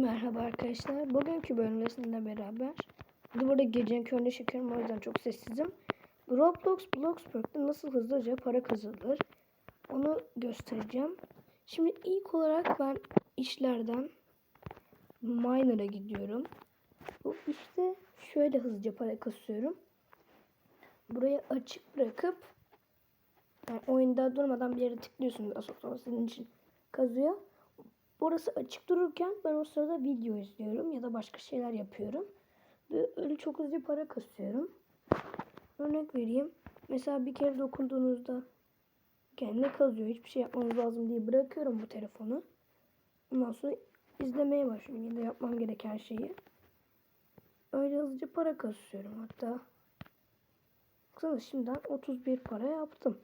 Merhaba arkadaşlar. Bugünkü bölümde beraber Hadi burada gecenin köründe çekiyorum o yüzden çok sessizim. Roblox Bloxburg'da nasıl hızlıca para kazanılır onu göstereceğim. Şimdi ilk olarak ben işlerden Miner'a gidiyorum. Bu işte şöyle hızlıca para kasıyorum. Burayı açık bırakıp yani oyunda durmadan bir yere tıklıyorsunuz. Asıl sonra sizin için kazıyor. Orası açık dururken ben o sırada video izliyorum ya da başka şeyler yapıyorum. Ve öyle çok hızlı para kasıyorum. Örnek vereyim. Mesela bir kere dokunduğunuzda kendi kazıyor. Hiçbir şey yapmanız lazım diye bırakıyorum bu telefonu. Ondan sonra izlemeye başlıyorum da yapmam gereken şeyi. Öyle hızlıca para kasıyorum hatta. Baksana şimdiden 31 para yaptım.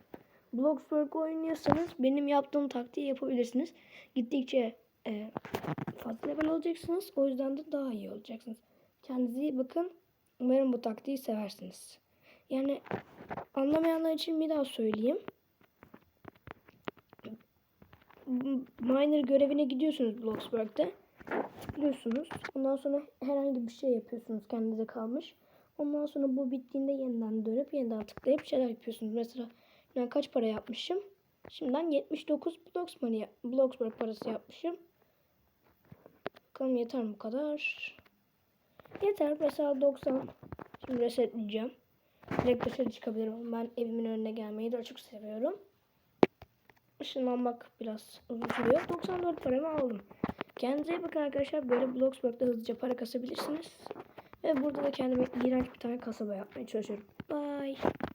Bloxburg oynuyorsanız benim yaptığım taktiği yapabilirsiniz. Gittikçe e, fazla level olacaksınız. O yüzden de daha iyi olacaksınız. Kendinize iyi bakın. Umarım bu taktiği seversiniz. Yani anlamayanlar için bir daha söyleyeyim. Miner görevine gidiyorsunuz Bloxburg'da. Tıklıyorsunuz. Ondan sonra herhangi bir şey yapıyorsunuz kendinize kalmış. Ondan sonra bu bittiğinde yeniden dönüp yeniden tıklayıp şeyler yapıyorsunuz. Mesela ben kaç para yapmışım? Şimdiden 79 Blox money, Bloxburg parası yapmışım. Bakalım yeter mi bu kadar? Yeter. Mesela 90. Şimdi resetleyeceğim. Direkt dışarı çıkabilirim. Ben evimin önüne gelmeyi de çok seviyorum. Işınlanmak biraz uzun sürüyor. 94 paramı aldım. Kendinize iyi bakın arkadaşlar. Böyle Bloxburg'da hızlıca para kasabilirsiniz. Ve burada da kendime iğrenç bir tane kasaba yapmaya çalışıyorum. Bye.